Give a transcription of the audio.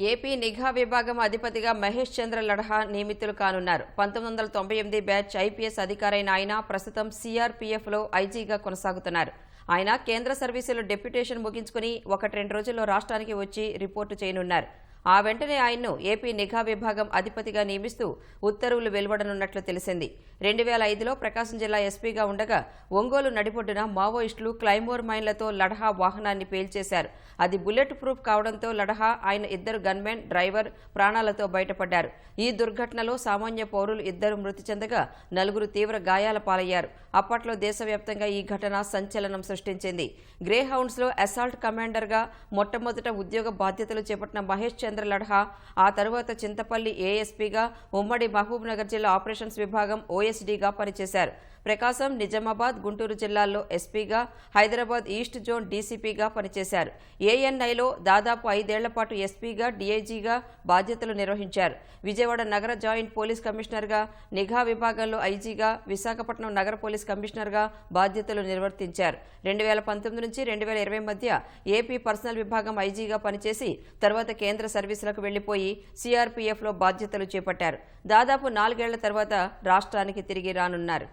AP నిఘా విభాగం అధిపతిగా మహేష్ చంద్ర లడహా నియమితులు కానున్నారు. పంతొమ్మిది వందల తొంభై ఎనిమిది బ్యాచ్ ఐపీఎస్ అధికారైన ఆయన ప్రస్తుతం సీఆర్పీఎఫ్లో ఐజీగా కొనసాగుతున్నారు. ఆయన కేంద్ర సర్వీసులు డెప్యుటేషన్ ముగించుకుని ఒకటి రెండు రోజుల్లో రాష్ట్రానికి వచ్చి రిపోర్టు చేయనున్నారు. ఆ వెంటనే ఆయన్ను ఏపీ నిఘా విభాగం అధిపతిగా నియమిస్తూ ఉత్తర్వులు వెలువడనున్నట్లు తెలిసింది. రెండు వేల ఐదులో ప్రకాశం జిల్లా ఎస్పీగా ఉండగా ఒంగోలు నడిపొడ్డున మావోయిస్టులు క్లైమోర్ మైన్లతో లడహా వాహనాన్ని పేల్చేశారు. అది బుల్లెట్ ప్రూఫ్ కావడంతో లడహా ఆయన ఇద్దరు గన్మెన్ డ్రైవర్ ప్రాణాలతో బయటపడ్డారు. ఈ దుర్ఘటనలో సామాన్య పౌరులు ఇద్దరు మృతి చెందగా నలుగురు తీవ్ర గాయాల పాలయ్యారు. అప్పట్లో దేశవ్యాప్తంగా ఈ ఘటన సంచలనం సృష్టించింది. గ్రే హౌండ్స్లో అసాల్ట్ కమాండర్గా మొట్టమొదట ఉద్యోగ బాధ్యతలు చేపట్టిన మహేష్ చంద్ర లడ్హా. ఆ తరువాత చింతపల్లి ఏఎస్పీగా ఉమ్మడి మహబూబ్నగర్ జిల్లా ఆపరేషన్స్ విభాగం ఓఎస్డీగా పనిచేశారు. ప్రకాశం నిజామాబాద్ గుంటూరు జిల్లాల్లో ఎస్పీగా హైదరాబాద్ ఈస్ట్ జోన్ డీసీపీగా పనిచేశారు. ఏఎన్ఐలో దాదాపు ఐదేళ్ళ పాటు ఎస్పీగా డీఐజీగా బాధ్యతలు నిర్వహించారు. విజయవాడ నగర జాయింట్ పోలీస్ కమిషనర్గా నిఘా విభాగంలో ఐజీగా విశాఖపట్నం నగర పోలీస్ కమిషనర్గా బాధ్యతలు నిర్వర్తించారు. రెండు వేల పంతొమ్మిది నుంచి రెండు వేల ఇరవై మధ్య ఏపీ పర్సనల్ విభాగం ఐజీగా పనిచేసి తర్వాత కేంద్ర సర్వీసులకు వెళ్ళిపోయి సీఆర్పీఎఫ్లో బాధ్యతలు చేపట్టారు. దాదాపు నాలుగేళ్ళ తర్వాత రాష్ట్రానికి తిరిగి రానున్నారు.